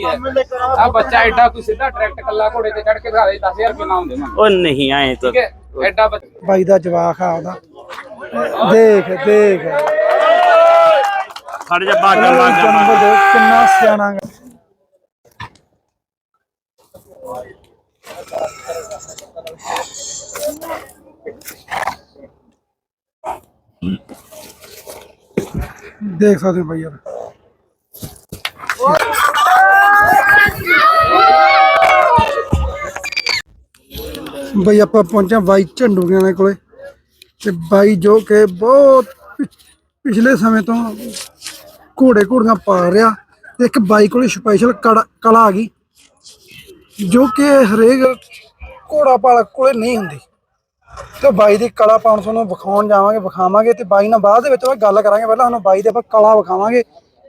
ਹੀ ਹੈ। ਆ ਬੱਚਾ ਐਡਾ ਕੋਈ ਸਿੱਧਾ ਡਾਇਰੈਕਟ ਕੱਲਾ ਘੋੜੇ ਤੇ ਚੜ ਕੇ ਦਿਖਾ ਦੇ 10000 ਰੁਪਏ ਨਾਮ ਦੇ ਉਹ ਨਹੀਂ ਆਏ ਤਾਂ ਠੀਕ ਹੈ? ਐਡਾ ਬੱਚਾ ਬਾਈ ਦਾ ਜਵਾਕ ਆ ਉਹਦਾ। ਦੇਖ ਦੇਖ। ਖੜ ਜਾ ਬਾਗਾ ਬਾਗਾ ਜੰਮ ਦੇ ਕਿੰਨਾ ਸਿਆਣਾ ਗਾ। ਦੇਖ ਸਕਦੇ ਹੋ ਬਾਈ ਯਾਰ। ਬਈ ਆਪਾਂ ਪਹੁੰਚੇ ਬਾਈ ਝੰਡੂਆਂ ਦੇ ਕੋਲੇ। ਤੇ ਬਾਈ ਜੋ ਕਿ ਬਹੁਤ ਪਿ- ਪਿਛਲੇ ਸਮੇਂ ਤੋਂ ਘੋੜੇ ਘੋੜੀਆਂ ਪਾਲ ਰਿਹਾ। ਤੇ ਇੱਕ ਬਾਈ ਕੋਲੇ ਸਪੈਸ਼ਲ ਕਲਾ ਆ ਗਈ, ਜੋ ਕਿ ਹਰੇਕ ਘੋੜਾ ਪਾਲ ਕੋਲੇ ਨਹੀਂ ਹੁੰਦੀ। ਤੇ ਬਾਈ ਦੀ ਕਲਾ ਪਾਉਣ ਤੁਹਾਨੂੰ ਵਿਖਾਉਣ ਜਾਵਾਂਗੇ, ਵਿਖਾਵਾਂਗੇ ਤੇ ਬਾਈ ਨਾਲ ਬਾਅਦ ਦੇ ਵਿੱਚ ਆਪਾਂ ਗੱਲ ਕਰਾਂਗੇ। ਪਹਿਲਾਂ ਤੁਹਾਨੂੰ ਬਾਈ ਦੇ ਆਪਾਂ ਕਲਾ ਵਿਖਾਵਾਂਗੇ,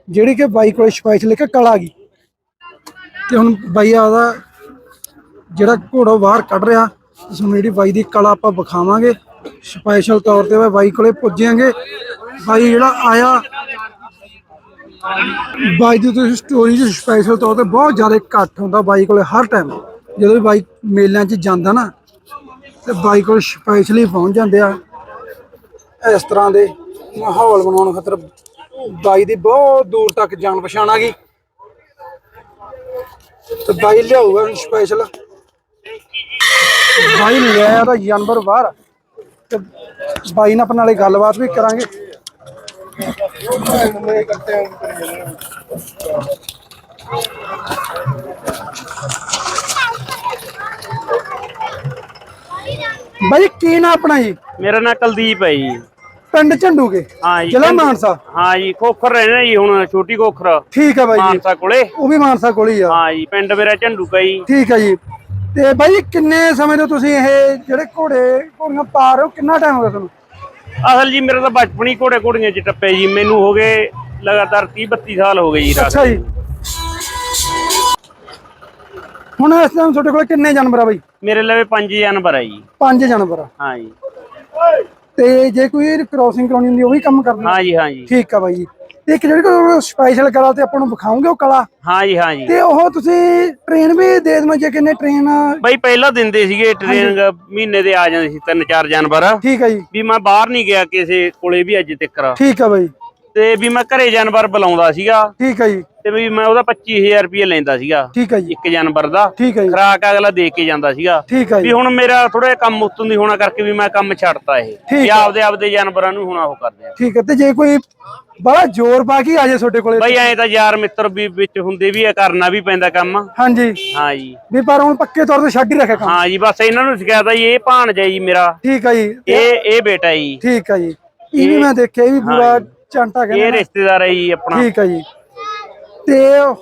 ਜਿਹੜੀ ਕਿ ਬਾਈ ਕੋਲੇ ਸਪੈਸ਼ਲ ਇੱਕ ਕਲਾ ਆ ਗਈ। ਤੇ ਹੁਣ ਬਾਈ ਆਦਾ ਜਿਹੜਾ ਘੋੜਾ ਬਾਹਰ ਕੱਢ ਰਿਹਾ ਤੁਹਾਨੂੰ ਜਿਹੜੀ ਬਾਈ ਦੀ ਕਲਾ ਆਪਾਂ ਵਿਖਾਵਾਂਗੇ। ਸਪੈਸ਼ਲ ਤੌਰ ਤੇ ਬਾਈ ਕੋਲੇ ਪੁੱਜਾਂਗੇ ਬਾਈ ਜਿਹੜਾ ਆਇਆ, ਬਾਈ ਦੀ ਤੁਸੀਂ ਸਟੋਰੀ ਚ ਸਪੈਸ਼ਲ ਤੌਰ ਤੇ ਬਹੁਤ ਜ਼ਿਆਦਾ ਇਕੱਠ ਹੁੰਦਾ ਬਾਈ ਕੋਲੇ ਹਰ ਟਾਈਮ ਜਦੋਂ ਵੀ ਬਾਈ ਮੇਲਿਆਂ 'ਚ ਜਾਂਦਾ ਨਾ, ਤੇ ਬਾਈ ਕੋਲ ਸਪੈਸ਼ਲੀ ਪਹੁੰਚ ਜਾਂਦੇ ਆ। ਇਸ ਤਰ੍ਹਾਂ ਦੇ ਮਾਹੌਲ ਬਣਾਉਣ ਖਾਤਰ ਬਾਈ ਦੀ ਬਹੁਤ ਦੂਰ ਤੱਕ ਜਾਣ ਪਛਾਣ ਆ ਗਈ। ਤੇ ਬਾਈ ਲਿਆਊਗਾ ਸਪੈਸ਼ਲ ਬਾਈ ਲਿਆ ਦਾ ਜਾਨਵਰ ਬਾਹਰ। ਤੇ ਬਾਈ ਨਾਲ ਆਪਣੇ ਨਾਲੇ ਗੱਲਬਾਤ ਵੀ ਕਰਾਂਗੇ। ਬਾਈ, ਕੀ ਨਾ ਆਪਣਾ ਜੀ? ਮੇਰਾ ਨਾਂ ਕੁਲਦੀਪ ਹੈ ਜੀ। ਪਿੰਡ ਝੰਡੂਗੇ? ਹਾਂ ਜੀ ਜ਼ਿਲ੍ਹਾ ਮਾਨਸਾ? ਹਾਂ ਜੀ ਖੋਖਰ ਰਹਿਣਾ ਜੀ ਹੁਣ ਛੋਟੀ ਖੋਖਰ। ਠੀਕ ਹੈ ਬਾਈ ਜੀ। ਮਾਨਸਾ ਕੋਲੇ। ਉਹ ਵੀ ਮਾਨਸਾ ਕੋਲ ਹੀ ਆ। ਹਾਂ ਜੀ ਪਿੰਡ ਮੇਰਾ ਝੰਡੂਕਾ ਜੀ। ਠੀਕ ਹੈ ਜੀ। ਤੇ ਬਾਈ ਕਿੰਨੇ ਸਮੇਂ ਤੋਂ ਤੁਸੀਂ ਇਹ ਜਿਹੜੇ ਘੋੜੇ ਘੋੜੀਆਂ ਪਾ ਰਹੇ ਹੋ? ਕਿੰਨਾ ਟਾਈਮ ਹੋ ਗਿਆ ਤੁਹਾਨੂੰ? ਅਸਲ ਜੀ ਮੇਰਾ ਤਾਂ ਬਚਪਨ ਹੀ ਘੋੜੇ ਘੋੜੀਆਂ ਚ ਟੱਪੇ ਜੀ। ਮੈਨੂੰ ਹੋ ਗਏ ਲਗਾਤਾਰ 30 32 ਸਾਲ ਹੋ ਗਏ ਜੀ ਰਾਤ ਅੱਛਾ ਜੀ। ਹੁਣ ਇਸ ਟਾਈਮ ਤੁਹਾਡੇ ਕੋਲ ਕਿੰਨੇ ਜਾਨਵਰ ਆ ਬਾਈ? ਮੇਰੇ ਲਵੇ ਪੰਜ ਜਾਨਵਰ ਹੈ ਜੀ। ਪੰਜ ਜਾਨਵਰ ਆ। ਹਾਂ ਜੀ। ਤੇ ਜੇ ਕੋਈ ਕ੍ਰੋਸਿੰਗ ਕਰਾਉਣੀ ਹੁੰਦੀ ਉਹ ਵੀ ਕੰਮ ਕਰਦੇ ਹਾਂ ਜੀ ਹਾਂ ਜੀ ਠੀਕ ਆ ਬਾਈ ਜੀ। ਤੇ ਇੱਕ ਜਿਹੜੀ ਕੋਈ ਸਪੈਸ਼ਲ ਕਲਾ ਤੇ ਆਪਾਂ ਨੂੰ ਵਿਖਾਉਂਗੇ ਉਹ ਕਲਾ? ਹਾਂ ਜੀ ਹਾਂ ਜੀ ਤੇ ਉਹ ਤੁਸੀਂ ਟ੍ਰੇਨ ਵੀ ਦੇ ਦੇਵਾਂ ਜੇ ਕਿੰਨੇ ਟ੍ਰੇਨ ਬਾਈ ਪਹਿਲਾਂ ਦਿੰਦੇ ਸੀਗੇ ਟ੍ਰੇਨਿੰਗ ਮਹੀਨੇ ਦੇ ਆ ਜਾਂਦੇ ਸੀ ਤਿੰਨ ਚਾਰ ਜਾਨਵਰ। ਠੀਕ ਆ ਜੀ। ਵੀ ਮੈਂ ਬਾਹਰ ਨਹੀਂ ਗਿਆ ਕਿਸੇ ਕੋਲੇ ਵੀ ਅੱਜ ਤੱਕ। ਠੀਕ ਆ ਬਾਈ। ਤੇ ਵੀ ਮੈਂ ਘਰੇ ਜਾਨਵਰ ਬੁਲਾਉਂਦਾ ਸੀਗਾ। ਠੀਕ ਆ ਜੀ। ਤੇ ਵੀ ਮੈਂ ਉਹਦਾ 25000 ਰੁਪਏ ਲੈਂਦਾ ਸੀਗਾ। ਠੀਕ ਆ ਜੀ। ਇੱਕ ਜਾਨਵਰ ਦਾ। ਠੀਕ ਆ ਜੀ। ਖਰਾਕ ਅਗਲਾ ਦੇ ਕੇ ਜਾਂਦਾ ਸੀਗਾ। ਠੀਕ ਆ ਜੀ। ਵੀ ਹੁਣ ਮੇਰਾ ਥੋੜਾ ਜਿਹਾ ਕੰਮ ਉਤੋਂ ਦੀ ਹੋਣਾ ਕਰਕੇ ਵੀ ਮੈਂ ਕੰਮ ਛੱਡਤਾ ਇਹ। ਵੀ। ਆਪਦੇ ਆਪਦੇ ਜਾਨਵਰਾਂ ਨੂੰ ਹੁਣ ਉਹ ਕਰਦੇ ਆ। ਠੀਕ ਹੈ ਤੇ ਜੇ ਕੋਈ ਬੜਾ ਜ਼ੋਰ ਪਾ ਕੇ ਆ ਜਾਏ ਤੁਹਾਡੇ ਕੋਲੇ ਬਈ ਐਂ ਤਾਂ ਯਾਰ ਮਿੱਤਰ ਵੀ ਵਿੱਚ ਹੁੰਦੇ ਵੀ ਆ ਕਰਨਾ ਵੀ ਪੈਂਦਾ ਕੰਮ। ਹਾਂਜੀ। ਹਾਂ ਜੀ। ਵੀ ਪਰ ਹੁਣ ਪੱਕੇ ਤੌਰ ਤੇ ਛੱਡ ਹੀ ਰੱਖਿਆ ਕੰਮ। ਹਾਂ ਜੀ ਬਸ ਇਹਨਾਂ ਨੂੰ ਸਿਖਾਇਆ ਜੀ ਇਹ ਭਾਣਜਾ ਜੀ ਮੇਰਾ। ਠੀਕ ਆ ਜੀ। ਇਹ ਇਹ ਬੇਟਾ ਜੀ। ਠੀਕ ਆ ਜੀ। ਇਹ ਵੀ ਮੈਂ ਦੇਖਿਆ ਇਹ ਵੀ ਪੂਰਾ ਚੰਟਾ ਇਹ ਕਹਿੰਦੇ ਰਿਸ਼ਤੇਦਾਰ ਹੈ ਜੀ ਆਪਣਾ। ਠੀਕ ਆ ਜੀ। ਤੇ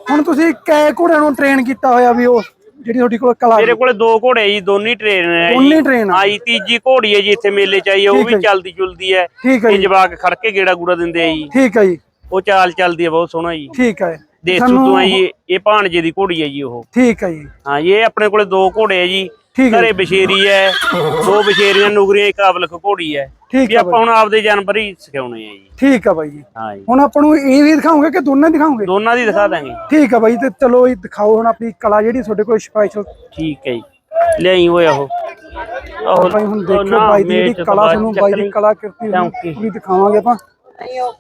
ਹੁਣ ਤੁਸੀਂ ਕੈ ਘੋੜਿਆਂ ਨੂੰ ਟ੍ਰੇਨ ਕੀਤਾ ਹੋਇਆ ਵੀ ਉਹ ਜਿਹੜੀ ਤੁਹਾਡੀ ਕੋਲ ਕਲਾ ਮੇਰੇ ਕੋਲੇ ਦੋ ਘੋੜੇ ਜੀ ਦੋਨੀ ਟ੍ਰੇਨ ਹੈ ਦੋਨੇ ਟ੍ਰੇਨ ਆ। ਹਾਂ ਜੀ ਤੀਜੀ ਘੋੜੀ ਹੈ ਜੀ ਇੱਥੇ ਮੇਲੇ ਚ ਆਈ ਹੈ, ਉਹ ਹੈ ਵੀ। ਚਲਦੀ ਚੁਲਦੀ ਹੈ ਠੀਕ ਇਹ ਜੀ। ਜਵਾਕ ਖੜ ਕੇ ਗੇੜਾ ਗੂੜਾ ਦਿੰਦੇ ਆ ਜੀ। ਠੀਕ ਆ ਜੀ। ਉਹ ਚਾਲ ਚੱਲਦੀ ਹੈ ਬਹੁਤ ਸੋਹਣਾ ਜੀ। ਠੀਕ ਆ ਦੇਸੂ ਤੋਂ ਆ ਜੀ ਇਹ ਭਾਣਜੇ ਦੀ ਘੋੜੀ ਹੈ ਜੀ ਉਹ। ਠੀਕ ਆ ਜੀ। ਹਾਂ ਜੀ ਇਹ ਆਪਣੇ ਕੋਲੇ ਦੋ ਘੋੜੇ ਆ ਜੀ। ਠੀਕ ਹੈ ਘਰੇ ਬਸ਼ੇਰੀ ਹੈ ਦੋ ਬਸ਼ੇਰੀਆਂ ਨੂਗਰੀਆਂ ਇੱਕ ਆਵਲਖ ਘੋੜੀ ਹੈ। ਠੀਕ ਵੀ ਆ ਆਪਾਂ ਹੁਣ ਆਪਦੇ ਜਾਨਵਰ ਹੀ ਸਿਖਾਉਣੇ ਆ ਜੀ। ਠੀਕ ਆ ਬਾਈ ਜੀ। ਹਾਂ ਜੀ। ਹੁਣ ਆਪਾਂ ਨੂੰ ਇਹ ਵੀ ਦਿਖਾਓਗੇ ਕਿ ਦੋਨੇ ਦਿਖਾਓਗੇ? ਦੋਨਾਂ ਦੀ ਦਿਖਾ ਦਾਂਗੇ। ਠੀਕ ਆ ਬਾਈ ਤੇ ਚਲੋ ਇਹ ਦਿਖਾਓ ਹੁਣ ਆਪਣੀ ਕਲਾ ਜਿਹੜੀ ਤੁਹਾਡੇ ਕੋਲ ਸਪੈਸ਼ਲ ਠੀਕ ਹੈ ਜੀ। ਲਿਆਈ ਹੋਇਆ ਉਹ। ਆਹੋ ਬਾਈ ਹੁਣ ਉਹ ਦੇਖੋ ਬਾਈ ਦੀ ਜਿਹੜੀ ਕਲਾ ਤੁਹਾਨੂੰ ਬਾਈ ਦੀ। ਕਲਾ ਕਿਰਤੀ। ਵੀ ਦਿਖਾਵਾਂਗੇ ਆਪਾਂ।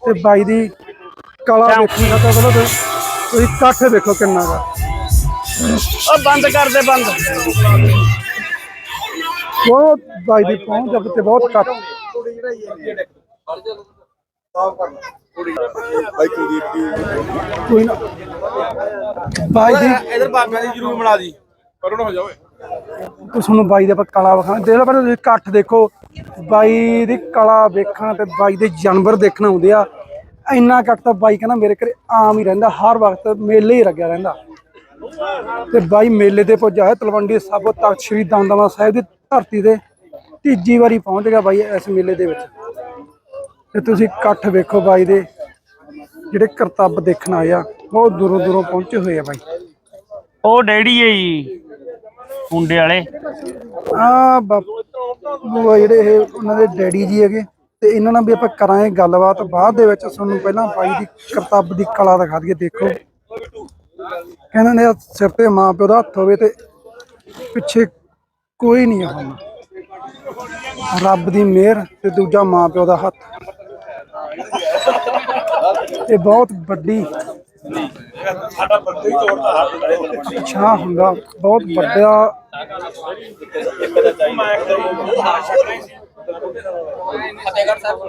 ਤੇ ਬਾਈ ਦੀ ਕਲਾ ਦੇਖਣੀ ਤਾਂ ਤੇ ਤੁਸੀਂ ਇਕੱਠ ਦੇਖੋ ਕਿੰਨਾ ਦਾ। ਉਹ ਬੰਦ ਕਰ ਦੇ ਬੰਦ। ਬਹੁਤ ਬਾਈ ਦੀ ਪਹੁੰਚ ਜਬ ਤੇ ਬਹੁਤ ਇਕੱਠ ਬਾਈ ਕੁਲਦੀਪ ਦੀ ਕੋਈ ਨਾ। ਬਾਈ ਦੀ ਇਧਰ ਬਾਬਿਆਂ ਦੀ ਜਰੂਰ ਬਣਾ ਦੀ। ਕਰੋ ਨਾ ਹੋ ਜਾਵੇ। ਤੇ ਤੁਹਾਨੂੰ ਬਾਈ ਦੇ ਆਪਾਂ ਕਲਾ ਵਿਖਾਣਾ ਦੇਖ ਲਓ ਪਰ ਤੁਸੀਂ ਇਕੱਠ ਦੇਖੋ। ਬਾਈ ਦੀ ਕਲਾ ਵੇਖਣ ਤੇ ਬਾਈ ਦੇ ਜਾਨਵਰ ਦੇਖਣ ਆਉਂਦੇ ਆ। ਇੰਨਾ ਇਕੱਠ ਤਾਂ ਬਾਈ ਕਹਿੰਦਾ ਮੇਰੇ ਘਰੇ ਆਮ ਹੀ ਰਹਿੰਦਾ। ਹਰ ਵਕਤ ਮੇਲੇ ਹੀ ਲੱਗਿਆ ਰਹਿੰਦਾ। ਤੇ ਬਾਈ ਮੇਲੇ ਤੇ ਪੁੱਜਾ ਹੈ ਤਲਵੰਡੀ ਸਾਬੋ ਤਖਤ ਸ੍ਰੀ ਦਮਦਮਾ ਸਾਹਿਬ ਦੀ ਧਰਤੀ ਤੇ ਤੀਜੀ ਵਾਰੀ ਪਹੁੰਚ ਗਿਆ ਬਾਈ ਇਸ ਮੇਲੇ ਦੇ ਵਿੱਚ। ਤੇ ਤੁਸੀਂ ਇਕੱਠ ਵੇਖੋ ਬਾਈ ਦੇ ਜਿਹੜੇ ਕਰਤੱਵ ਦੇਖਣ ਆਏ ਆ ਬਹੁਤ ਦੂਰੋਂ ਦੂਰੋਂ ਪਹੁੰਚੇ ਹੋਏ ਆ ਬਾਈ। ਉਹ ਡੈਡੀ ਹੈ ਜੀ ਮੁੰਡੇ ਵਾਲੇ। ਆ ਬਾਪੂ ਜਿਹੜੇ ਇਹ ਉਹਨਾਂ ਦੇ ਡੈਡੀ ਜੀ ਹੈਗੇ ਤੇ ਇਹਨਾਂ ਨਾਲ ਵੀ ਆਪਾਂ ਕਰਾਂਗੇ ਗੱਲਬਾਤ। ਬਾਅਦ ਦੇ ਵਿੱਚ ਤੁਹਾਨੂੰ ਪਹਿਲਾਂ ਬਾਈ ਦੀ ਕਰਤੱਵ ਦੀ ਕਲਾ ਦਿਖਾ ਦਈਏ ਦੇਖੋ। ਕਹਿੰਦੇ ਨੇ ਸਿਰ ਤੇ ਮਾਂ ਪਿਓ ਦਾ ਹੱਥ ਹੋਵੇ ਤੇ ਪਿੱਛੇ ਕੋਈ ਨਹੀਂ ਆ ਰੱਬ ਦੀ ਮਿਹਰ ਤੇ ਦੂਜਾ ਮਾਂ ਪਿਓ ਦਾ ਹੱਥ। ਇਹ ਬਹੁਤ ਵੱਡੀ ਅੱਛਾ ਹੁੰਦਾ। ਬਹੁਤ ਵੱਡਾ ਫਤਿਹਗੜ੍ਹ ਸਾਹਿਬ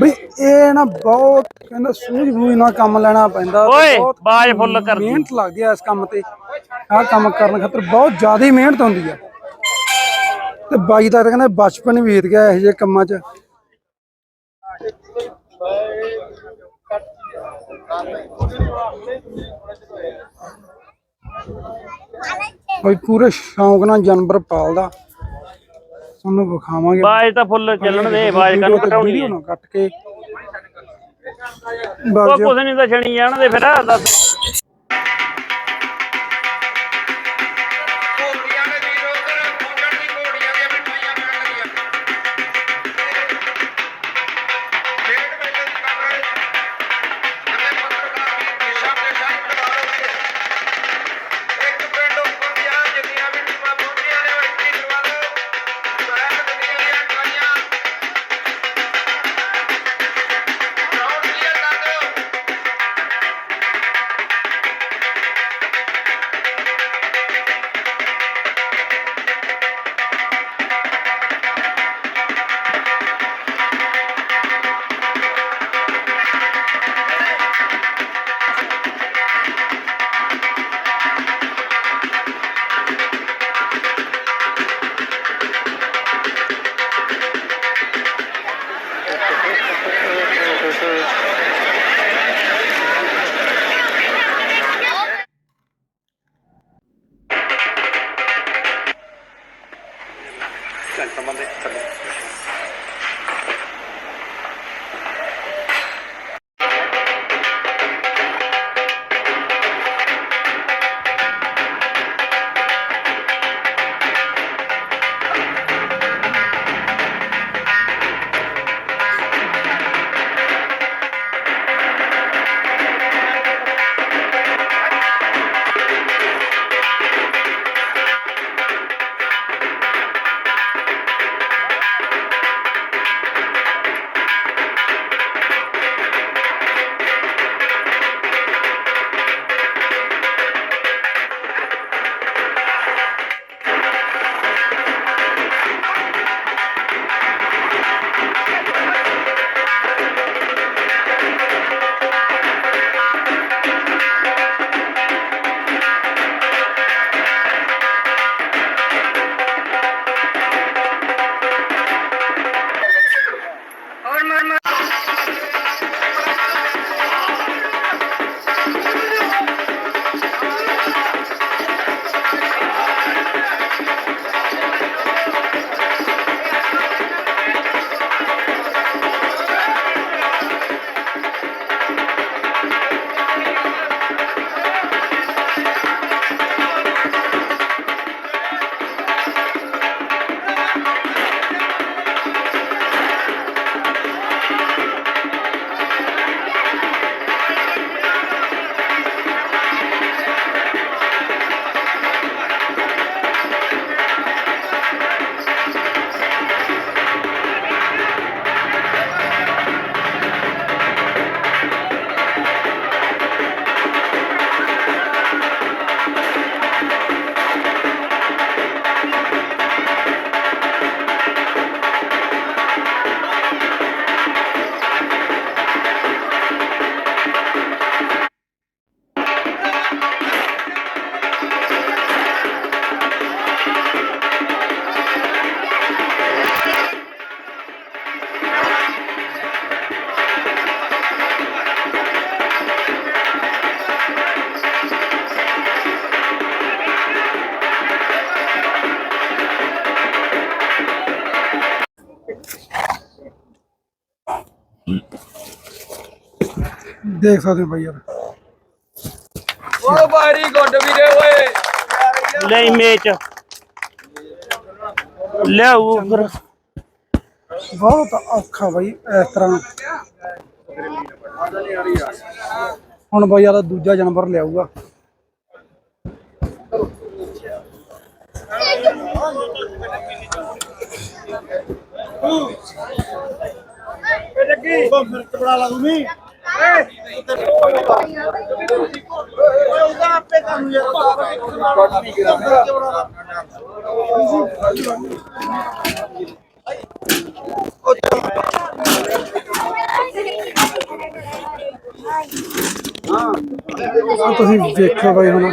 ਬਈ ਇਹ ਨਾ ਬਹੁਤ ਕਹਿੰਦਾ ਸੂਝ ਬੂਝ ਨਾਲ ਕੰਮ ਲੈਣਾ ਪੈਂਦਾ ਤੇ ਓਏ ਬਹੁਤ ਬਾਜ ਫੁੱਲ ਕਰ ਮਿਹਨਤ ਲੱਗਦੀ ਆ ਇਸ ਕੰਮ ਤੇ। ਆਹ ਕੰਮ ਕਰਨ ਖਾਤਰ ਬਹੁਤ ਜ਼ਿਆਦਾ ਹੀ ਮਿਹਨਤ ਹੁੰਦੀ ਆ। ਤੇ ਬਾਈ ਦਾ ਤਾਂ ਕਹਿੰਦਾ ਬਚਪਨ ਹੀ ਬੀਤ ਗਿਆ ਇਹੋ ਜਿਹੇ ਕੰਮਾਂ 'ਚ। ਬਾਈ ਪੂਰੇ ਸ਼ੌਂਕ ਨਾਲ ਜਾਨਵਰ ਪਾਲਦਾ। ਤੁਹਾਨੂੰ ਵਿਖਾਵਾਂਗੇ। ਬਾਜ ਤਾਂ ਫੁੱਲ ਚੱਲਣ ਦੇ ਬਾਜ ਕਾਨੂੰ ਘਟਾਉਣੀ ਵੀਡੀਓ ਹੈ। ਕੱਟ ਕੇ। ਉਹ ਕੁਛ ਨਹੀਂ ਤਾਂ ਛਣੀ ਜਾਣ ਦੇ ਫਿਰ ਦੱਸ। ਦੇਖ ਸਕਦੇ ਹੋ ਬਾਈ ਯਾਰ। ਓ ਬਾਰੀ ਗੁੱਡ ਵੀਰੇ ਓਏ। ਲੈ ਮੇਚ ਲਿਆਉ ਫਿਰ। ਬਹੁਤ ਔਖਾ ਬਾਈ ਇਸ ਤਰ੍ਹਾਂ। ਹੁਣ ਬਾਈ ਯਾਰ ਦੂਜਾ ਜਾਨਵਰ ਲਿਆਊਗਾ। ਆਹ ਤੁਸੀਂ ਦੇਖੋ ਬਾਈ ਹੁਣ।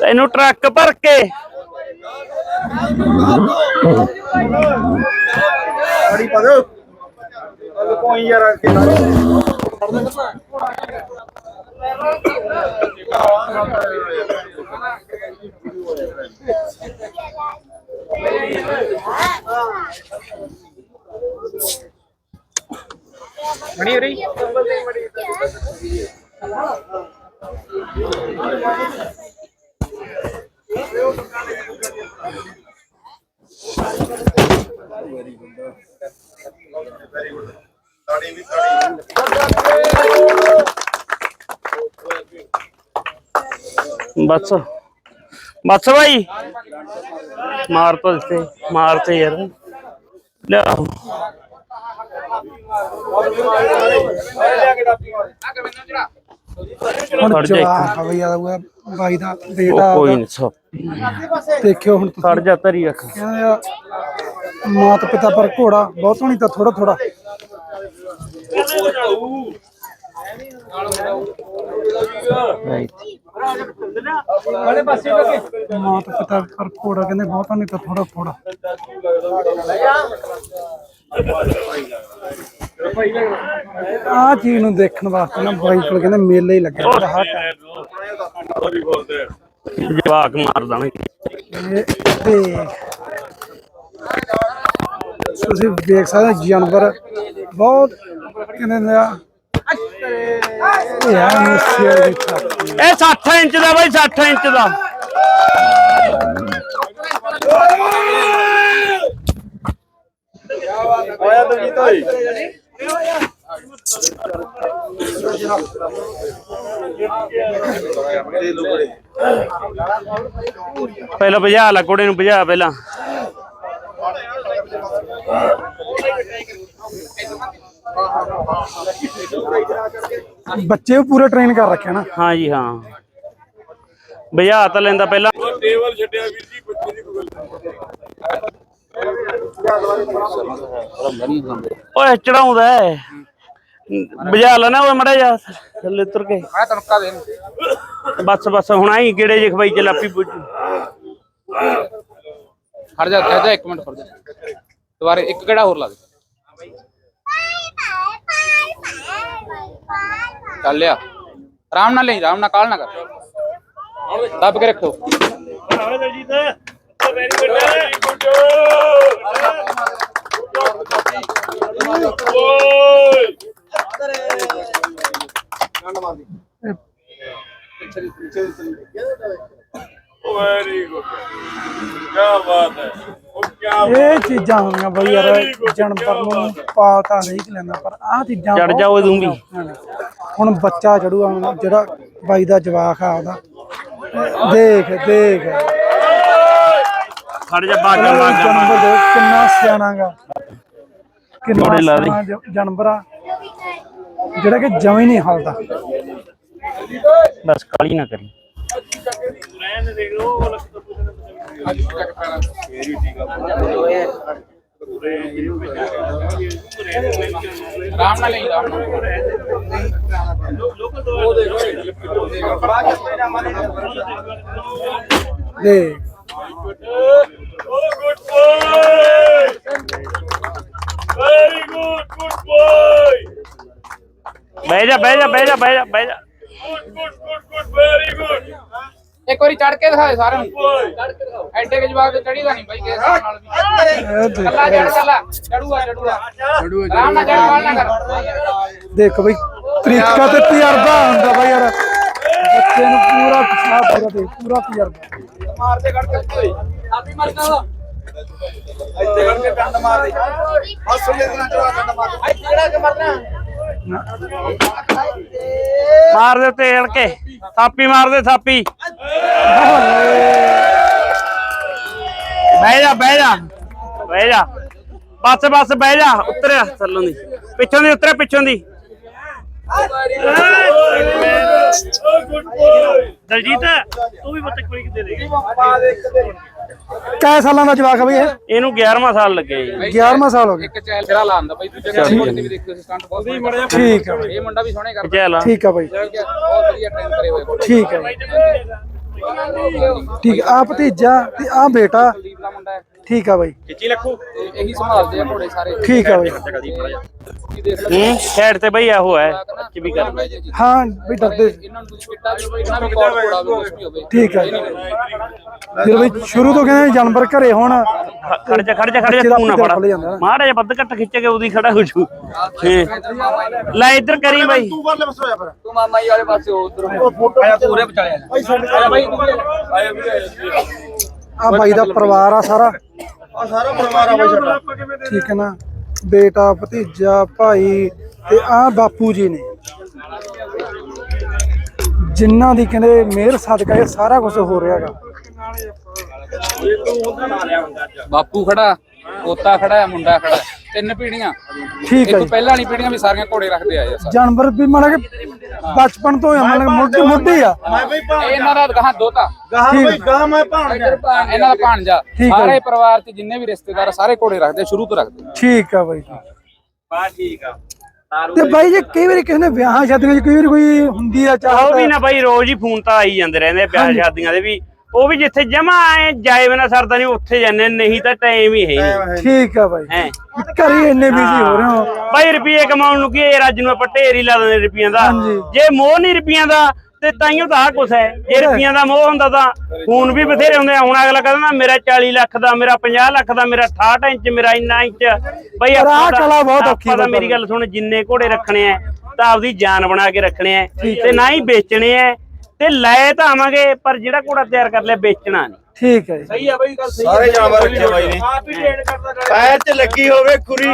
ਤੈਨੂੰ ਟਰੱਕ ਭਰ ਕੇ। ਯਾਰ ਬਣੀ ਉਰੀ? ਬਸ। ਬਸ ਭਾਈ ਮਾਰ ਤਾਂ ਦਿੱਤੇ। ਮਾਰ ਤੇ ਯਾਰ। ਲਿਆ ਹੁਣ। ਜਵਾਕ ਬਈ ਆਊਗਾ ਬਾਈ ਦਾ ਉਹ ਬੇਟਾ ਕੋਈ ਨਹੀਂ ਸਭ ਦੇਖਿਓ ਹੁਣ ਤੁਸੀਂ। ਖੜ ਜਾ ਧਰੀ ਰੱਖ। ਕਹਿੰਦੇ ਆ ਮਾਤ ਪਿਤਾ ਪਰ ਘੋੜਾ ਬਹੁਤ ਨਹੀਂ ਤਾਂ ਥੋੜਾ ਥੋੜਾ ਮਾਤ ਪਿਤਾ ਪਰ ਘੋੜਾ ਕਹਿੰਦੇ ਬਹੁਤ ਨਹੀਂ ਤਾਂ ਥੋੜਾ ਥੋੜਾ ਆ ਚੀਜ਼ ਨੂੰ ਦੇਖਣ ਵਾਸਤੇ ਨਾ ਬਾਈ ਕੋਲ ਕਹਿੰਦੇ ਮੇਲਾ ਹੀ ਲੱਗਿਆ ਹੋਇਆ ਹਰ time। ਜਵਾਕ ਮਾਰ ਇਹ ਦੇਖ ਤੁਸੀਂ ਦੇਖ ਸਕਦੇ ਹੋ ਜਾਨਵਰ ਬਹੁਤ ਕਹਿੰਦੇ ਨੇ ਆ। ਇਹ ਆ ਮਸੀਹ ਦੀ ਇਹ 60 ਇੰਚ ਦਾ ਬਾਈ 60 ਇੰਚ ਦਾ ਪਹਿਲਾਂ ਭਜਾ ਲਾ ਕੋੜੇ ਨੂੰ ਭਜਾ ਪਹਿਲਾਂ। ਬੱਚੇ ਵੀ ਪੂਰੇ ਟ੍ਰੇਨ ਕਰ ਰੱਖਿਆ ਨਾ। ਹਾਂ ਜੀ ਹਾਂ। ਭਜਾ ਤਾਂ ਲੈਂਦਾ ਪਹਿਲਾਂ। ਟੇਬਲ ਛੱਡਿਆ ਵੀਰ ਜੀ ਬੱਚੇ ਦੀ ਕੋਈ ਓਏ ਚੜਾਉਂਦਾ ਹੈ। ਭਜਾ ਲਾ ਨਾ ਓਏ ਮੜਾ ਜਾ ਥੱਲੇ ਉਤਰ ਕੇ। ਮੈਂ ਤਨਕਾ ਦੇ ਬਸ ਬਸ ਹੁਣ ਆਈ ਕਿਹੜੇ ਜੇ ਖਵਾਈ ਚ ਲਾਪੀ ਪੁੱਜ ਖੜ ਜਾ ਠਹਿਰ ਜਾ ਇੱਕ ਮਿੰਟ ਖੜ ਜਾ। ਦੁਬਾਰੇ ਇੱਕ ਕਿਹੜਾ ਹੋਰ ਲਾ ਦੇ। ਚੱਲ ਲਿਆ। ਆਰਾਮ ਨਾਲ ਲਈ ਆਰਾਮ ਨਾਲ ਕਾਲ ਨਾ ਕਰ। ਦੱਬ ਕੇ ਰੱਖੋ। ਵੈਰੀ ਗੁੱਡ ਕੀ ਬਾਤ ਹੈ ਉਹ ਕੀ ਇਹ ਚੀਜ਼ਾਂ ਹੁੰਦੀਆਂ ਬਈ ਯਾਰ ਜਾਨਵਰ ਨੂੰ ਪਾਲ ਤਾਂ ਨਹੀਂ ਲੈਂਦਾ ਪਰ ਆਹ ਚੀਜ਼ਾਂ ਚੜ ਬਹੁਤ ਜਾ ਓਏ ਤੂੰ ਵੀ। ਔਖੀਆਂ ਨੇ। ਹੁਣ ਬੱਚਾ ਚੜੂਗਾ ਹੁਣ ਜਿਹੜਾ ਬਾਈ ਦਾ ਜਵਾਕ ਆ ਉਹਦਾ। ਦੇਖ ਦੇਖ। ਖੜ ਜਾ ਬਾਗਾ ਬਾਗਾ। ਕਿੰਨਾ ਸਿਆਣਾਗਾ ਕਿੰਨਾ ਜੋੜੇ ਲਾ ਜ- ਜਾਨਵਰ ਆ ਜਿਹੜਾ ਕਿ ਜਮੇ ਨਹੀਂ ਹਲਦਾ। ਬਸ ਕਾਲੀ ਨਾ ਕਰੀ। ਅੱਜ Very good, good boy! ਬਹਿ ਜਾ ਬਹਿ ਜਾ ਬਹਿ ਜਾ ਬਹਿ ਜਾ ਬਹਿ ਜਾ। Good, good, good, good, very good. ਇੱਕ ਵਾਰੀ ਚੜ ਕੇ ਦਿਖਾਏ ਸਾਰਿਆਂ ਨੂੰ। Boy! ਐਡੇ ਕੇ ਜਵਾਬ ਤੇ ਚੜੀ ਦਾ ਨਹੀਂ ਬਾਈ ਕਿਸੇ ਨਾਲ ਵੀ। ਕੱਲਾ ਚੜ ਕੱਲਾ ਚੜੂਗਾ ਚੜੂਗਾ ਰਾਮ ਨਾਲ ਚੜ ਵਾਲ ਨਾ ਕਰ ਦੇਖੋ ਬਈ ਤਰੀਕਾ ਤੇ ਤਜਰਬਾ ਹੁੰਦਾ ਬਈ ਯਾਰ। ਬੱਚੇ ਨੂੰ ਪੂਰਾ ਪਿਛਲਾ ਪੂਰਾ ਦੇ ਪੂਰਾ ਤਜਰਬਾ। ਮਾਰਦੇ ਕੱਢ ਕੇ ਆਪੀ ਮਰਦਾ ਇੱਥੇ ਕੇ ਡੰਡ ਡੰਡ ਕੇ ਮਰਨਾ। ਮਾਰ ਦੇ ਤੇਲ ਕੇ। ਥਾਪੀ ਮਾਰ ਦੇ ਥਾਪੀ। ਬਹਿ ਜਾ ਬਹਿ ਜਾ। ਬਹਿ ਜਾ। ਬਸ ਬਸ ਬਹਿ ਜਾ। ਉਤਰਿਆ ਥੱਲੋਂ ਦੀ। ਪਿੱਛੋਂ ਦੀ ਉਤਰਿਆ ਪਿੱਛੋਂ ਦੀ! ਦਲਜੀਤ ਤੂੰ ਵੀ ਬੱਤੇ ਕੋਈ ਦੇ ਦੇ। ਕੈ ਸਾਲਾਂ ਦਾ ਜਵਾਕ ਆ ਬਈ ਇਹ? ਇਹਨੂੰ 11ਵਾਂ ਸਾਲ ਲੱਗਿਆ ਜੀ। 11ਵਾਂ ਸਾਲ ਹੋ ਗਿਆ ਇੱਕ ਚੈਲ ਜਿਹੜਾ ਲਾਉਂਦਾ ਬਾਈ ਦੂਜੇ ਮੁੰਡੇ ਵੀ ਦੇਖੋ ਸਟੰਟ ਬਹੁਤ ਸੋਹਣੇ ਠੀਕ ਆ ਬਈ। ਇਹ ਮੁੰਡਾ ਵੀ ਸੋਹਣੇ ਕਰਦਾ। ਚੱਲ ਠੀਕ ਆ ਬਈ। ਬਹੁਤ ਵਧੀਆ ਟ੍ਰੇਨ ਕਰੇ ਹੋਏ ਕੋਲ ਠੀਕ ਆ ਬਈ। ਠੀਕ ਆ ਭਤੀਜਾ ਤੇ ਆ ਬੇਟਾ। ਕੁਲਦੀਪ ਦਾ ਮੁੰਡਾ ਹੈ। ਠੀਕ ਆ ਬਈ। ਤੇ ਇਹੀ ਸੰਭਾਲਦੇ ਆ ਘੋੜੇ ਸਾਰੇ। ਠੀਕ ਆ ਬਈ। ਕੀ ਦੇਖ ਲਓ। ਹੂੰ ਸਾਈਡ ਤੇ ਬਈ ਇਹੋ ਹੈ ਅੱਜ ਵੀ ਕਰ ਹਾਂ ਵੀ ਡਰਦੇ ਇਹਨਾਂ ਨੂੰ ਤੁਸੀਂ ਕਿੱਟਾ ਵੀ ਇਹਨਾਂ ਵੀ ਕੋਲ ਕੋੜਾ ਵੀ ਕੁਝ ਵੀ ਹੋਵੇ। ਠੀਕ ਆ। ਜਦੋਂ ਬਈ ਸ਼ੁਰੂ ਤੋਂ ਕਹਿੰਦੇ ਜਾਨਵਰ ਘਰੇ ਹੋਣ। ਖੜ ਜਾ ਖੜ ਜਾ ਖੜ ਜਾ ਤੂੰ ਨਾ ਫੜ। ਮਾੜਾ ਜਿਹਾ ਵੱਧ ਘੱਟ ਖਿੱਚ ਕੇ ਉਹਦੀ ਖੜਾ ਹੋ ਜੂ। ਲੈ ਇੱਧਰ ਕਰੀ ਬਾਈ। ਤੂੰ ਮਾਮਾ ਜੀ ਵਾਲੇ ਪਾਸੇ ਉਧਰ। ਆਇਆ ਪੂਰੇ ਵਿਚਾਲੇ ਆਇਆ ਬਾਈ ਆਇਆ ਵੀ ਆ ਬਾਈ ਦਾ ਪਰਿਵਾਰ ਆ ਸਾਰਾ। ਆ ਸਾਰਾ ਪਰਿਵਾਰ ਆ ਬਾਈ ਸਾਡਾ। ਠੀਕ ਹੈ ਨਾ। ਬੇਟਾ ਭਤੀਜਾ ਭਾਈ ਤੇ ਆ ਬਾਪੂ ਜੀ ਨੇ। ਜਿਨ੍ਹਾਂ ਦੀ ਕਹਿੰਦੇ ਮਿਹਰ ਸਦਕਾ ਇਹ ਸਾਰਾ ਕੁਝ ਹੋ ਰਿਹਾਗਾ ਬਾਪੂ ਖੜਾ ਪੋਤਾ ਖੜਾ ਮੁੰਡਾ ਖੜਾ। ਤਿੰਨ ਪੀੜੀਆਂ ਠੀਕ ਇਹ ਹੈ ਤੋਂ ਜੀ। ਪਹਿਲਾਂ ਵਾਲੀ ਪੀੜੀਆਂ ਵੀ ਸਾਰੀਆਂ ਘੋੜੇ ਰੱਖਦੇ ਆਏ ਆ ਸਾਰੇ। ਜਾਨਵਰ ਵੀ ਮਾਣਾ ਕਿ ਬਚਪਨ ਤੋਂ ਹੀ ਮਾਣਾ ਮੁੱਢੀ ਮੁੱਢੀ ਆ। ਇਹ ਇਹਨਾਂ ਦਾ ਗਾਂ ਦੋਤਾ। ਠੀਕ। ਇੱਧਰ ਭਾ- ਇਹਨਾਂ ਦਾ ਭਾਣਜਾ। ਠੀਕ ਹੈ। ਸਾਰੇ ਪਰਿਵਾਰ ਚ ਜਿੰਨੇ ਵੀ ਰਿਸ਼ਤੇਦਾਰ ਆ, ਸਾਰੇ ਘੋੜੇ ਰੱਖਦੇ ਆ, ਸ਼ੁਰੂ ਤੋਂ ਰੱਖਦੇ। ਆ। ਠੀਕ ਆ। ਬਾਈ ਤੇ ਬਾਈ ਜੇ ਕਈ ਵਾਰੀ ਕਿਸੇ ਨੇ ਵਿਆਹਾਂ ਸ਼ਾਦੀਆਂ 'ਚ ਕਈ ਵਾਰੀ ਕੋਈ ਹੁੰਦੀ ਆ ਉਹ ਚਾਹਤ ਵੀ ਨਾ ਬਾਈ ਰੋਜ਼ ਹੀ ਫੋਨ ਤਾਂ ਆਈ ਜਾਂਦੇ ਰਹਿੰਦੇ ਆ ਵਿਆਹ ਸ਼ਾਦੀਆਂ ਦੇ ਵੀ। ਉਹ ਵੀ ਜਿੱਥੇ ਜਮਾ ਐ ਜਾਏ ਬਿਨਾ ਸਰਦਾ ਨਹੀਂ ਉੱਥੇ ਜਾਂਦੇ ਨਹੀਂ ਤਾਂ ਟਾਈਮ ਹੀ ਹੈ ਨਹੀਂ। ਠੀਕ ਆ ਬਾਈ। ਹੈ। ਘਰੇ ਇੰਨੇ ਬਿਜ਼ੀ ਹੋ ਰਹੇ ਹੋ। ਬਾਈ ਰੁਪਏ ਕਮਾਉਣ ਨੂੰ ਕੀ ਇਹ ਅੱਜ ਨੂੰ ਆਪਾਂ ਢੇਰ ਹੀ ਲਾ ਦਿੰਦੇ ਰੁਪਈਆਂ ਦਾ। ਹਾਂਜੀ। ਜੇ ਮੋਹ ਨਹੀਂ ਰੁਪਈਆਂ ਦਾ ਤੇ ਤਾਈਓ ਤਾਂ ਆ ਕੁਛ ਹੈ। ਜੇ ਰੁਪਈਆਂ ਦਾ ਮੋਹ ਹੁੰਦਾ ਤਾਂ ਫੋਨ ਵੀ ਬਥੇਰੇ ਹੁੰਦੇ ਆ। ਹੁਣ ਅਗਲਾ ਕਹਿੰਦਾ ਨਾ ਮੇਰਾ 40 ਲੱਖ ਦਾ ਮੇਰਾ 50 ਲੱਖ ਦਾ ਮੇਰਾ 68 ਇੰਚ ਮੇਰਾ ਇੰਨਾ ਇੰਚ। ਬਈ ਪਰ ਆਹ ਕਲਾ ਬਹੁਤ ਔਖੀ ਆਪਾਂ ਤਾਂ ਮੇਰੀ ਗੱਲ ਸੁਣ ਜਿੰਨੇ ਘੋੜੇ ਰੱਖਣੇ ਆ ਤਾਂ ਆਪਦੀ ਜਾਨ ਬਣਾ ਕੇ ਰੱਖਣੇ ਆ। ਤੇ ਨਾ ਹੀ ਵੇਚਣੇ ਆ। ਤੇ ਲੈ ਤਾਂ ਆਵਾਂਗੇ ਪਰ ਜਿਹੜਾ ਘੋੜਾ ਤਿਆਰ ਕਰ ਲਿਆ ਵੇਚਣਾ ਨਹੀਂ। ਠੀਕ ਹੈ ਜੀ। ਸਾਰੇ ਜਾਨਵਰ ਰੱਖੇ ਬਾਈ ਨੇ। ਪੈਰ 'ਚ ਲੱਗੀ ਹੋਵੇ ਕੁਰੀ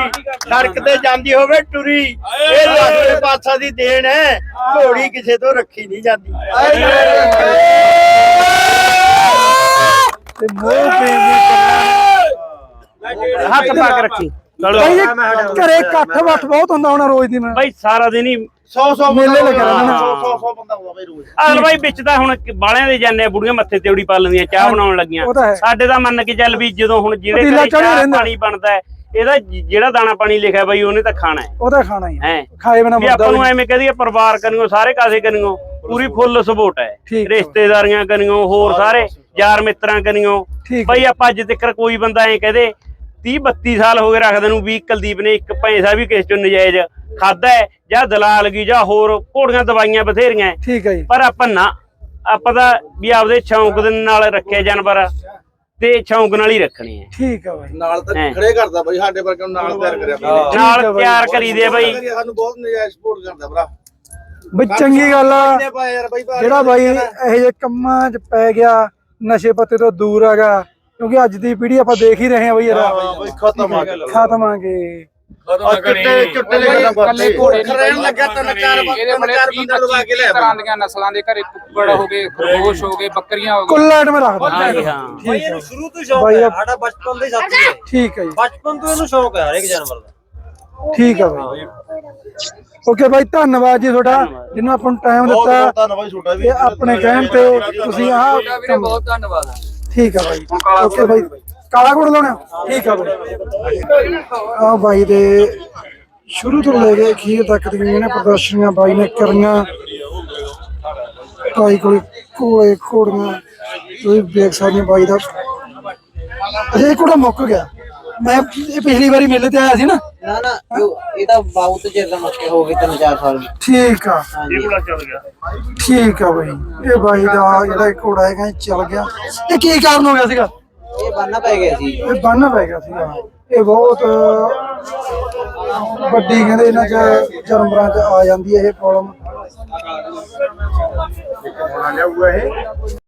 ਸੜਕ ਤੇ ਜਾਂਦੀ ਹੋਵੇ ਟੁਰੀ। ਇਹ ਲਾਗੇ ਪਾਸਾ ਦੀ ਦੇਣ ਹੈ। ਘੋੜੀ ਕਿਸੇ ਤੋਂ ਰੱਖੀ ਨਹੀਂ ਜਾਂਦੀ। ਤੇ ਮੋਹ ਗੱਲਾਂ ਹੱਥ ਪਾ ਕੇ ਰੱਖੀ। ਬਾਈ ਘਰੇ ਇਕੱਠ ਵੱਠ ਬਹੁਤ ਹੁੰਦਾ ਹੋਣਾ ਰੋਜ਼ ਦੀ ਨਾਲ ਬਾਈ ਸਾਰਾ ਦਿਨ ਹੀ 100 100 ਮੇਲੇ ਲੱਗੇ ਰਹਿੰਦੇ ਨੇ। 100 100 ਬੰਦਾ ਹੁੰਦਾ ਬਾਈ ਰੋਜ਼ ਅਗਲ ਬਾਈ ਵਿੱਚ ਤਾਂ ਹੁਣ ਬਾਲਿਆਂ ਦੇ ਜਾਂਦੇ ਆ, ਬੁੜੀਆਂ ਮੱਥੇ ਤੇ ਉੜੀ ਪਾ ਲੈਂਦੀਆਂ ਚਾਹ ਬਣਾਉਣ ਲੱਗੀਆਂ ਉਹ ਤਾਂ ਹੈ। ਸਾਡੇ ਤਾਂ ਮੰਨ ਕੇ ਚੱਲ ਵੀ ਜਦੋਂ ਹੁਣ ਜਿਹੜੇ ਪਤੀਲਾ ਘਰੇ ਚੜ੍ਹਿਆ ਚਾਹ ਰਹਿੰਦਾ। ਪਾਣੀ ਬਣਦਾ ਹੈ, ਇਹਦਾ ਜ- ਜਿਹੜਾ ਦਾਣਾ ਪਾਣੀ ਲਿਖਿਆ ਬਾਈ ਉਹਨੇ ਤਾਂ ਖਾਣਾ ਹੈ ਉਹਦਾ ਖਾਣਾ ਹੀ ਆ। ਹੈ ਖਾਏ ਬਿਨਾ ਵੀ ਮੁੱਦਾ ਆਪਾਂ ਵੀ ਨੂੰ ਨਹੀਂ। ਐਵੇਂ ਕਹਦੀਏ ਪਰਿਵਾਰ ਕਰੀਓ ਸਾਰੇ ਕਾਸੇ ਕਰੀਓ ਪੂਰੀ ਫੁੱਲ ਸਪੋਰਟ ਹੈ ਠੀਕ ਹੈ। ਰਿਸ਼ਤੇਦਾਰੀਆਂ ਕਰੀਓ ਹੋਰ ਸਾਰੇ ਯਾਰ ਮਿੱਤਰਾਂ ਕਰੀਓ ਠੀਕ ਬਾਈ ਆਪਾਂ ਅੱਜ ਤੱਕ ਕੋਈ ਬੰਦਾ ਐ ਕਹਦੇ 30 32 ਸਾਲ ਹੋ ਗਏ ਰੱਖਦੇ ਨੂੰ ਵੀ ਕੁਲਦੀਪ ਨੇ ਇੱਕ ਪੈਸਾ ਵੀ ਕਿਸੇ ਚੋਂ ਨਜਾਇਜ਼ ਖਾਦਾ ਹੈ ਜਾਂ ਦਲਾਲਗੀ ਜਾਂ ਹੋਰ ਘੋੜੀਆਂ ਦਵਾਈਆਂ ਬਥੇਰੀਆਂ ਹੈ। ਠੀਕ ਹੈ ਜੀ। ਪਰ ਆਪਾਂ ਨਾ ਆਪਾਂ ਤਾਂ ਵੀ ਆਪਦੇ ਸ਼ੌਂਕ ਦੇ ਨਾਲ ਰੱਖਿਆ ਜਾਨਵਰ ਤੇ ਸ਼ੌਂਕ ਨਾਲ ਹੀ ਰੱਖਣੇ ਆ ਠੀਕ ਆ ਬਾਈ। ਨਾਲ ਤਾਂ ਹੈਂ। ਖੜੇ ਕਰਦਾ ਬਾਈ ਸਾਡੇ ਵਰਗੇ ਨਾਲ ਤਿਆਰ ਕਰਿਆ ਹੈ। ਨਾਲ। ਤਿਆਰ ਕਰੀਦੇ ਬਾਈ। ਸਾਨੂੰ ਬਹੁਤ ਨਜਾਇਜ਼ ਸਪੋਰਟ ਕਰਦਾ ਭਰਾ। ਬਈ ਚੰਗੀ ਗੱਲ ਆ। ਜਿਹੜਾ ਬਾਈ ਇਹੋ ਜਿਹੇ ਕੰਮਾਂ 'ਚ ਪੈ ਗਿਆ ਨਸ਼ੇ ਪੱਤੇ ਤੋਂ ਦੂਰ ਹੈਗਾ। ਕਿਉਂਕਿ ਅੱਜ ਦੀ ਪੀੜ੍ਹੀ ਆਪਾਂ ਦੇਖ ਹੀ ਰਹੇ ਹਾਂ ਬਈ ਯਾਰ ਹਾਂ ਬਾਈ ਖਤਮ ਆ ਗਿਆ। ਖਤਮ ਆ ਚੁੱਟੇ ਚੁੱਟੇ ਦੇ ਗੱਲਾਂ ਇਕੱਲੇ ਘੋੜੇ ਨਹੀਂ ਰਹਿਣ ਲੱਗਾ ਤਾਂ ਚਾਰ ਇਹਦੇ ਬੜੇ ਚਾਰ 30 ਬੰਦਾ ਲਵਾ ਕੇ ਲੈ ਤਰ੍ਹਾਂ ਦੀਆਂ ਨਸਲਾਂ ਦੇ ਘਰੇ ਕੁੱਕੜ ਹੋ ਗਏ ਖਰਗੋਸ਼ ਹੋ ਗਏ ਬੱਕਰੀਆਂ ਹੋ ਗਈਆਂ। ਕੁੱਲ ਆਈਟਮ ਰੱਖਦਾ। ਹਾਂਜੀ ਹਾਂ। ਠੀਕ ਹੈ। ਸ਼ੁਰੂ ਤੋਂ ਸ਼ੌਕ ਬਾਈ ਹੈ। ਆ- ਸਾਡਾ ਬਚਪਨ ਦਾ ਹੀ ਸਾਥੀ ਹੈ। ਠੀਕ ਹੈ ਜੀ। ਬਚਪਨ ਤੋਂ ਇਹਨੂੰ ਸ਼ੌਕ ਹੈ ਹਰੇਕ ਜਾਨਵਰ ਦਾ। ਠੀਕ ਆ ਬਾਈ। ਓਕੇ ਬਾਈ ਧੰਨਵਾਦ ਜੀ ਤੁਹਾਡਾ ਜਿਹਨੂੰ ਆਪਾਂ ਨੂੰ ਟਾਈਮ ਬਹੁਤ ਦਿੱਤਾ। ਬਹੁਤ ਧੰਨਵਾਦ ਛੋਟਾ ਵੀ। ਤੇ ਆਪਣੇ ਕਹਿਣ ਤੇ ਤੁਸੀਂ ਆਹ ਕੰਮ- ਬਹੁਤ ਧੰਨਵਾਦ। ਠੀਕ ਆ ਬਾਈ। ਓਕੇ ਬਾਈ। ਕਾਲਾ ਕੋਟ ਲਾਉਣਾ? ਠੀਕ ਆ ਬਾਈ। ਆ ਬਾਈ ਦੇ ਸ਼ੁਰੂ ਤੋਂ ਲੈ ਕੇ ਅਖੀਰ ਤੱਕ ਦੀਆਂ ਇਹਨੇ ਪ੍ਰਦਰਸ਼ਨੀਆਂ ਬਾਈ ਨੇ ਕਰੀਆਂ। ਬਾਈ ਕੋਲ ਕੋਲੇ ਕੋੜੀਆਂ ਤੁਸੀਂ ਦੇਖ ਸਕਦੇ ਬਾਈ ਦਾ। ਅਜੇ ਕੋੜਾ ਮੁੱਕ ਗਿਆ। ਮੈਂ ਇਹ ਪਿਛਲੀ ਵਾਰੀ ਮੇਲੇ ਤੇ ਆਇਆ ਸੀ ਨਾ ਨਾ ਨਾ ਇਹ- ਇਹ ਤਾਂ ਬਹੁਤ ਚਿਰ ਦਾ ਮੱਕੇ ਹੋ ਗਏ ਤਿੰਨ ਚਾਰ ਸਾਲ। ਠੀਕ ਆ। ਇਹ ਬੜਾ ਚੱਲ ਗਿਆ। ਠੀਕ ਆ ਬਾਈ। ਇਹ ਬਾਈ ਦਾ ਜਿਹੜਾ ਘੋੜਾ ਹੈਗਾ ਇਹ ਚੱਲ ਗਿਆ। ਇਹ ਕੀ ਕਾਰਨ ਹੋ ਗਿਆ ਸੀਗਾ? ਇਹ ਬੰਨਾ ਪੈ ਗਿਆ ਸੀ। ਇਹ ਬੰਨ ਪੈ ਗਿਆ ਸੀਗਾ। ਇਹ ਬਹੁਤ ਵੱਡੀ ਕਹਿੰਦੇ ਇਹਨਾਂ ਚ ਜਾਨਵਰਾਂ ਚ ਆ ਜਾਂਦੀ ਹੈ ਇਹ ਪ੍ਰੋਬਲਮ